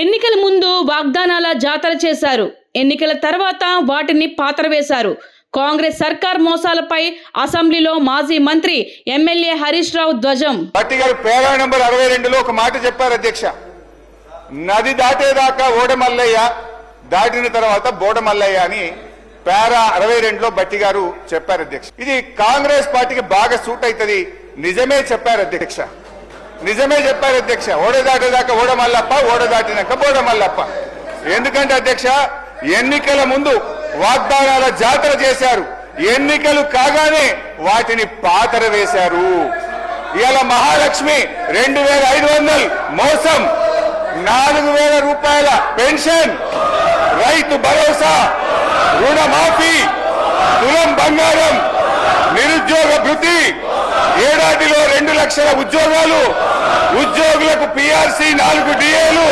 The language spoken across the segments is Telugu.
ఎన్నికల ముందు వాగ్దానాల జాతర చేశారు. ఎన్నికల తర్వాత వాటిని పాతరవేశారు. కాంగ్రెస్ సర్కార్ మోసాలపై అసెంబ్లీలో మాజీ మంత్రి ఎమ్మెల్యే హరీష్ రావు ధ్వజం. పార్టీ గారు పేరా నెంబర్ అరవై రెండులో ఒక మాట చెప్పారు అధ్యక్ష. నది దాటేదాకా ఓడమల్లయ్య దాటిన తర్వాత బోడమల్లయ్య అని పేరా అరవై రెండులో బట్టి గారు చెప్పారు అధ్యక్ష. ఇది కాంగ్రెస్ పార్టీకి బాగా సూట్ అవుతుంది. నిజమే చెప్పారు అధ్యక్ష. నిజమే చెప్పారు అధ్యక్ష. ఓడ దాటేదాకా ఓడమల్లప్ప ఓడ దాటినాక బోడమల్లప్ప ఎందుకంటే అధ్యక్ష ఎన్నికల ముందు వాగ్దానాల జాతర చేశారు. ఎన్నికలు కాగానే వాటిని పాతర వేశారు. ఇవాళ మహాలక్ష్మి రెండు వేల ఐదు వందలు మోసం నాలుగు వేల రూపాయల పెన్షన్ రైతు భరోసా రుణమాఫీ తులం బంగారం నిరుద్యోగ భృతి ఏడాదిలో రెండు లక్షల ఉద్యోగాలు ఉద్యోగులకు పిఆర్సీ నాలుగు డిఏలు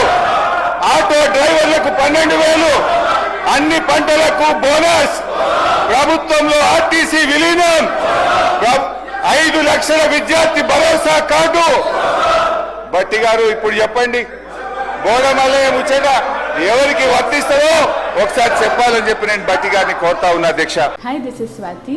ఆటో డ్రైవర్లకు పన్నెండు వేలు అన్ని పంటలకు బోనస్. ప్రభుత్వంలో ఆర్టీసీ విలీనం. ఐదు లక్షల విద్యార్థి భరోసా కార్డు. బట్టి గారు ఇప్పుడు చెప్పండి. బోడమల్లయ్య ముచ్చట ఎవరికి వర్తిస్తుందో ఒకసారి చెప్పాలని చెప్పి నేను బట్టి గారిని కోరుతా ఉన్నా అధ్యక్ష. Hi this is Swathi